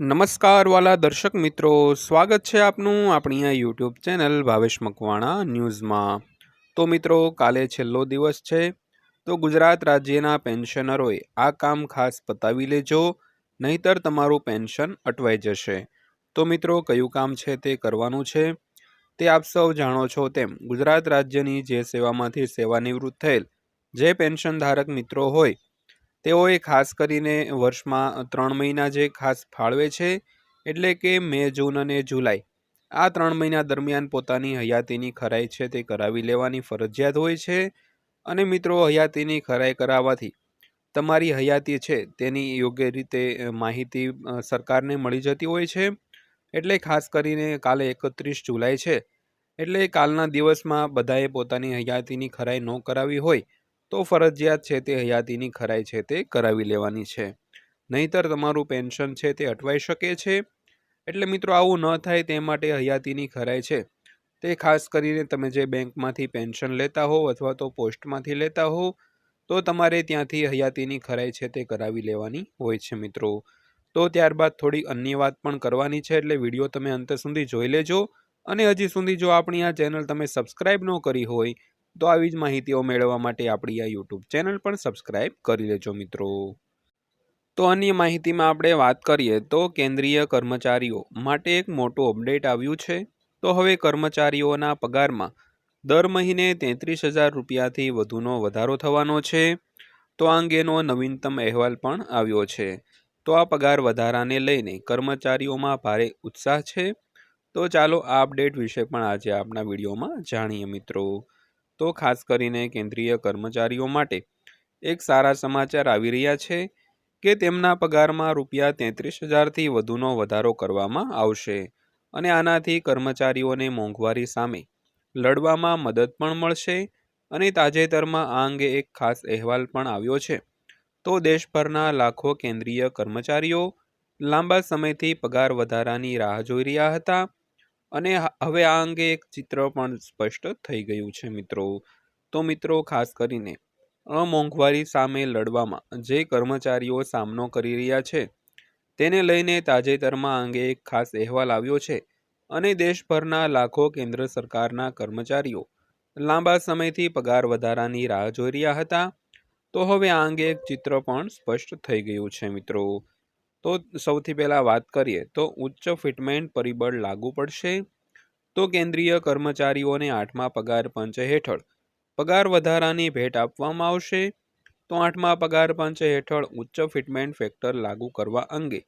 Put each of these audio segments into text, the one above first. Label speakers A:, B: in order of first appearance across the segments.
A: નમસ્કાર વાલા દર્શક મિત્રો, સ્વાગત છે આપનું આપણી આ યુટ્યુબ ચેનલ ભાવેશ મકવાણા ન્યૂઝમાં. તો મિત્રો, કાલે છેલ્લો દિવસ છે, તો ગુજરાત રાજ્યના પેન્શનરોએ આ કામ ખાસ પતાવી લેજો, નહીતર તમારું પેન્શન અટવાઈ જશે. તો મિત્રો, કયું કામ છે તે કરવાનું છે? તે આપ સૌ જાણો છો તેમ, ગુજરાત રાજ્યની જે સેવામાંથી સેવાનિવૃત્ત થયેલ જે પેન્શન ધારક મિત્રો હોય તેઓએ ખાસ કરીને વર્ષમાં ત્રણ મહિના જે ખાસ ફાળવે છે, એટલે કે મે, જૂન અને જુલાઈ, આ ત્રણ મહિના દરમિયાન પોતાની હયાતીની ખરાઈ છે તે કરાવી લેવાની ફરજિયાત હોય છે. અને મિત્રો, હયાતીની ખરાઈ કરાવવાથી તમારી હયાતી છે તેની યોગ્ય રીતે માહિતી સરકારને મળી જતી હોય છે. એટલે ખાસ કરીને કાલે એકત્રીસ જુલાઈ છે, એટલે કાલના દિવસમાં બધાએ પોતાની હયાતીની ખરાઈ ન કરાવી હોય તો ફરજિયાત છે તે હયાતીની ખરાઈ છે તે કરાવી લેવાની છે. નહીતર તમારું પેન્શન છે તે અટવાઈ શકે છે? એટલે મિત્રો આવું ન થાય તે માટે હયાતીની ખરાઈ છે. તે ખાસ કરીને તમે જે બેંકમાંથી પેન્શન લેતા હો અથવા તો પોસ્ટમાંથી લેતા હો તો તમારે ત્યાંથી હયાતીની ખરાઈ છે તે કરાવી લેવાની હોય છે મિત્રો. તો ત્યારબાદ થોડી અન્ય વાત પણ કરવાની છે એટલે વીડિયો તમે અંત સુધી જોઈ લેજો. અને હજી સુધી જો આપણી આ ચેનલ તમે સબસ્ક્રાઈબ ન કરી હોય તો આવી જ માહિતીઓ મેળવવા માટે આપણી આ યુટ્યુબ ચેનલ પણ સબસ્ક્રાઈબ કરી લેજો મિત્રો. તો અન્ય માહિતીમાં આપણે વાત કરીએ તો કેન્દ્રીય કર્મચારીઓ માટે એક મોટું અપડેટ આવ્યું છે. તો હવે કર્મચારીઓના પગારમાં દર મહિને તેત્રીસ હજાર રૂપિયાથી વધુનો વધારો થવાનો છે. તો આ અંગેનો નવીનતમ અહેવાલ પણ આવ્યો છે. તો આ પગાર વધારાને લઈને કર્મચારીઓમાં ભારે ઉત્સાહ છે. તો ચાલો આ અપડેટ વિશે પણ આજે આપણા વિડીયોમાં જાણીએ મિત્રો. તો ખાસ કરીને કેન્દ્રીય કર્મચારીઓ માટે. એક સારા સમાચાર આવી રહ્યા છે કે તેમના પગારમાં રૂપિયા તેત્રીસ હજારથી વધુનો વધારો કરવામાં આવશે અને આનાથી કર્મચારીઓને મોંઘવારી સામે લડવામાં મદદ પણ મળશે અને તાજેતરમાં આ અંગે એક ખાસ અહેવાલ પણ આવ્યો છે. તો દેશભરના લાખો કેન્દ્રીય કર્મચારીઓ લાંબા સમયથી પગાર વધારાની રાહ જોઈ રહ્યા હતા અને હવે આ અંગે એક ચિત્ર પણ સ્પષ્ટ થઈ ગયું છે મિત્રો. તો મિત્રો, ખાસ કરીને અમોંઘવારી સામે લડવામાં જે કર્મચારીઓ સામનો કરી રહ્યા છે, તેને લઈને તાજેતરમાં અંગે એક ખાસ અહેવાલ આવ્યો છે અને દેશભરના લાખો કેન્દ્ર સરકારના કર્મચારીઓ લાંબા સમયથી પગાર વધારાની રાહ જોઈ રહ્યા હતા. તો હવે આ અંગે એક ચિત્ર પણ સ્પષ્ટ થઈ ગયું છે મિત્રો. તો સૌથી પહેલાં વાત કરીએ, તો ઉચ્ચ ફિટમેન્ટ પરિબળ લાગુ પડશે. તો કેન્દ્રીય કર્મચારીઓને આઠમા પગાર પંચ હેઠળ પગાર વધારાની ભેટ આપવામાં આવશે. તો આઠમા પગાર પંચ હેઠળ ઉચ્ચ ફિટમેન્ટ ફેક્ટર લાગુ કરવા અંગે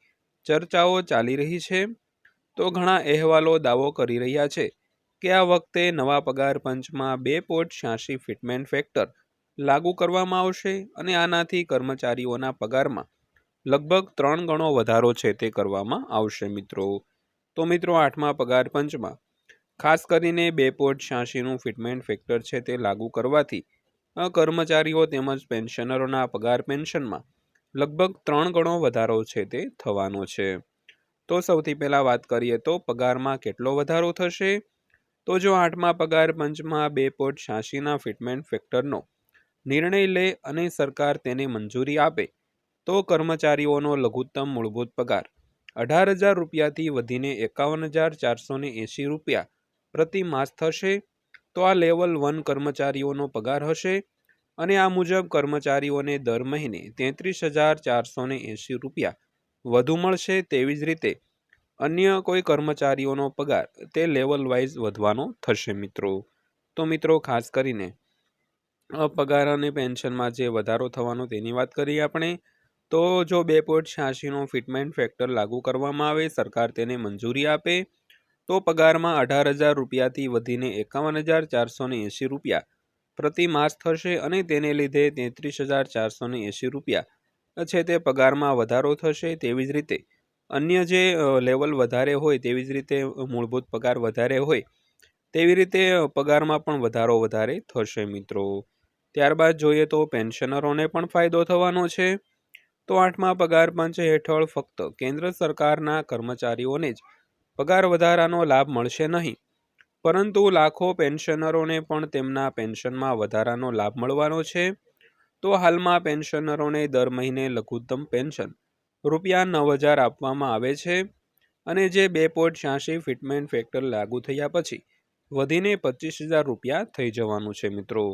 A: ચર્ચાઓ ચાલી રહી છે. તો ઘણા અહેવાલો દાવો કરી રહ્યા છે કે આ વખતે નવા પગાર પંચમાં બે પોઈન્ટ છ્યાસી ફિટમેન્ટ ફેક્ટર લાગુ કરવામાં આવશે અને આનાથી કર્મચારીઓના પગારમાં લગભગ ત્રણ ગણો વધારો છે તે કરવામાં આવશે, મિત્રો. તો મિત્રો, આઠમા પગાર પંચમાં. ખાસ કરીને બે પોઈન્ટ છ્યાસીનું ફિટમેન્ટ ફેક્ટર છે તે લાગુ કરવાથી કર્મચારીઓ તેમજ પેન્શનરોના પગાર પેન્શનમાં લગભગ ત્રણ ગણો વધારો છે તે થવાનો છે. તો સૌથી પહેલાં વાત કરીએ તો પગારમાં કેટલો વધારો થશે? તો જો આઠમા પગાર પંચમાં બે પોઈન્ટ છ્યાસીના ફિટમેન્ટ ફેક્ટરનો નિર્ણય લે અને સરકાર તેને મંજૂરી આપે તો કર્મચારીઓનો લઘુત્તમ મૂળભૂત પગાર અઢાર હજાર રૂપિયાથી વધીને એકાવન હજાર ચારસો ને એંશી રૂપિયા. પ્રતિ માસ થશે તો આ લેવલ વન કર્મચારીઓનો પગાર હશે અને આ મુજબ કર્મચારીઓને દર મહિને તેત્રીસ હજાર ચારસો ને એંશી રૂપિયા વધુ મળશે તેવી જ રીતે અન્ય કોઈ કર્મચારીઓનો પગાર તે લેવલ વાઇઝ વધવાનો થશે મિત્રો. તો મિત્રો ખાસ કરીને પગાર અને પેન્શનમાં જે વધારો થવાનો તેની વાત કરીએ આપણે. તો જો બે પોઈન્ટ છ્યાસીનો ફિટમેન્ટ ફેક્ટર લાગુ કરવામાં આવે, સરકાર તેને મંજૂરી આપે, તો પગારમાં અઢાર હજાર રૂપિયાથી વધીને એકાવન હજાર ચારસો એંશી રૂપિયા પ્રતિ માસ થશે અને તેને લીધે તેત્રીસ હજાર ચારસો એંશી રૂપિયા છે તે પગારમાં વધારો થશે તેવી જ રીતે. અન્ય જે લેવલ વધારે હોય તેવી જ રીતે મૂળભૂત પગાર વધારે હોય તેવી રીતે પગારમાં પણ વધારો વધારે થશે મિત્રો. ત્યારબાદ જોઈએ તો પેન્શનરોને પણ ફાયદો થવાનો છે. તો આઠમા પગાર પંચ હેઠળ ફક્ત કેન્દ્ર સરકારના કર્મચારીઓને જ પગાર વધારાનો લાભ મળશે નહીં. પરંતુ લાખો પેન્શનરોને પણ તેમના પેન્શનમાં વધારાનો લાભ મળવાનો છે. તો હાલમાં પેન્શનરોને દર મહિને લઘુત્તમ પેન્શન રૂપિયા નવ હજાર આપવામાં આવે છે અને જે બે પોઈન્ટ છ્યાસી ફિટમેન્ટ ફેક્ટર લાગુ થયા પછી વધીને પચીસ હજાર રૂપિયા થઈ જવાનું છે મિત્રો.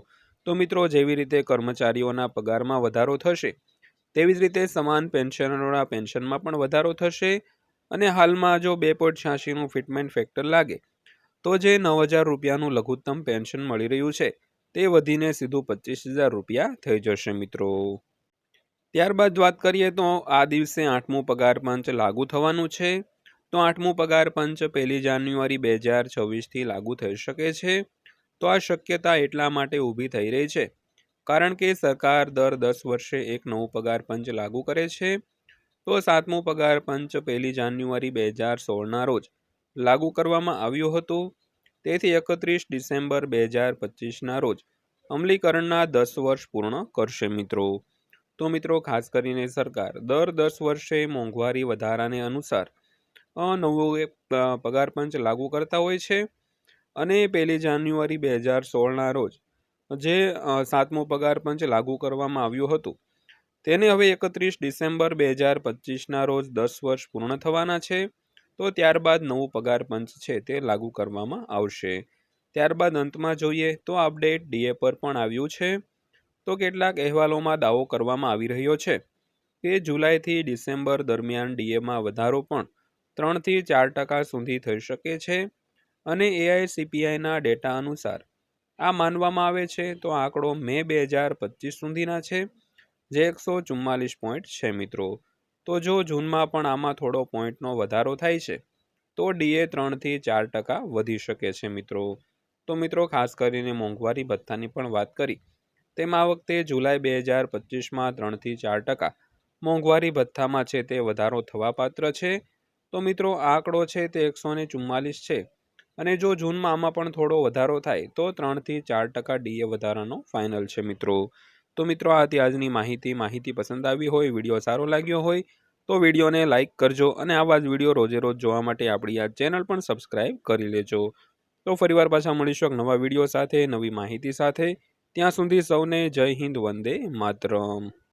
A: તો મિત્રો, જેવી રીતે કર્મચારીઓના પગારમાં વધારો થશે તેવી જ રીતે સમાન પેન્શનરોના પેન્શનમાં પણ વધારો થશે અને હાલમાં જો બે પોઈન્ટ છ્યાસીનું ફિટમેન્ટ ફેક્ટર લાગે, તો જે નવ હજાર રૂપિયાનું લઘુત્તમ પેન્શન મળી રહ્યું છે, તે વધીને સીધું પચીસ હજાર રૂપિયા થઈ જશે મિત્રો. ત્યારબાદ વાત કરીએ તો આ દિવસે આઠમું પગાર પંચ લાગુ થવાનું છે. તો આઠમું પગાર પંચ પહેલી જાન્યુઆરી બે હજાર છવ્વીસથી લાગુ થઈ શકે છે. તો આ શક્યતા એટલા માટે ઊભી થઈ રહી છે. કારણ કે સરકાર દર દસ વર્ષે એક નવું પગાર પંચ લાગુ કરે છે, તો સાતમું પગાર પંચ પહેલી જાન્યુઆરી બે હજાર સોળના રોજ લાગુ કરવામાં આવ્યું હતું. તેથી એકત્રીસ ડિસેમ્બર બે હજાર પચીસના રોજ અમલીકરણના દસ વર્ષ પૂર્ણ કરશે મિત્રો. તો મિત્રો, ખાસ કરીને સરકાર દર દસ વર્ષે મોંઘવારી વધારાને અનુસાર નવું પગાર પંચ લાગુ કરતા હોય છે. અને પહેલી જાન્યુઆરી બે હજાર સોળના રોજ જે સાતમું પગાર પંચ લાગુ કરવામાં આવ્યું હતું, તેને હવે એકત્રીસ ડિસેમ્બર બે હજાર પચીસના રોજ દસ વર્ષ પૂર્ણ થવાના છે. તો ત્યારબાદ નવું પગાર પંચ છે તે લાગુ કરવામાં આવશે. ત્યારબાદ અંતમાં જોઈએ તો અપડેટ ડીએ પર પણ આવ્યું છે. તો કેટલાક અહેવાલોમાં દાવો કરવામાં આવી રહ્યો છે કે જુલાઈથી ડિસેમ્બર દરમિયાન ડીએમાં વધારો પણ ત્રણથી ચાર ટકા સુધી થઈ શકે છે. અને એઆઈસીપીઆઈના ડેટા અનુસાર આ માનવામાં આવે છે તો આંકડો મે બે હજાર પચીસ સુધીના છે, જે એકસો ચુમ્માલીસ પોઈન્ટ છે મિત્રો. તો જો જૂનમાં પણ આમાં થોડો પોઈન્ટનો વધારો થાય છે, તો ડીએ ત્રણથી ચાર ટકા વધી શકે છે મિત્રો. તો મિત્રો ખાસ કરીને મોંઘવારી ભથ્થાની પણ વાત કરી, તેમાં આ વખતે જુલાઈ બે હજાર પચીસમાં ત્રણથી ચાર ટકા મોંઘવારી ભથ્થામાં છે તે વધારો થવાપાત્ર છે. તો મિત્રો આંકડો છે તે એકસો ને ચુમ્માલીસ છે અને જો જૂનમાં આમાં પણ થોડો વધારો થાય, તો ત્રણથી ચાર ટકા ડીએ વધારાનો ફાઇનલ છે મિત્રો. તો મિત્રો, આ હતી આજની માહિતી. માહિતી પસંદ આવી હોય, વીડિયો સારો લાગ્યો હોય, તો વિડીયોને લાઇક કરજો અને આવા જ વીડિયો રોજે રોજ જોવા માટે આપણી આ ચેનલ પણ સબસ્ક્રાઈબ કરી લેજો. તો ફરીવાર પાછા મળીશું એક નવા વીડિયો સાથે, નવી માહિતી સાથે. ત્યાં સુધી સૌને જય હિન્દ, વંદે માતરમ.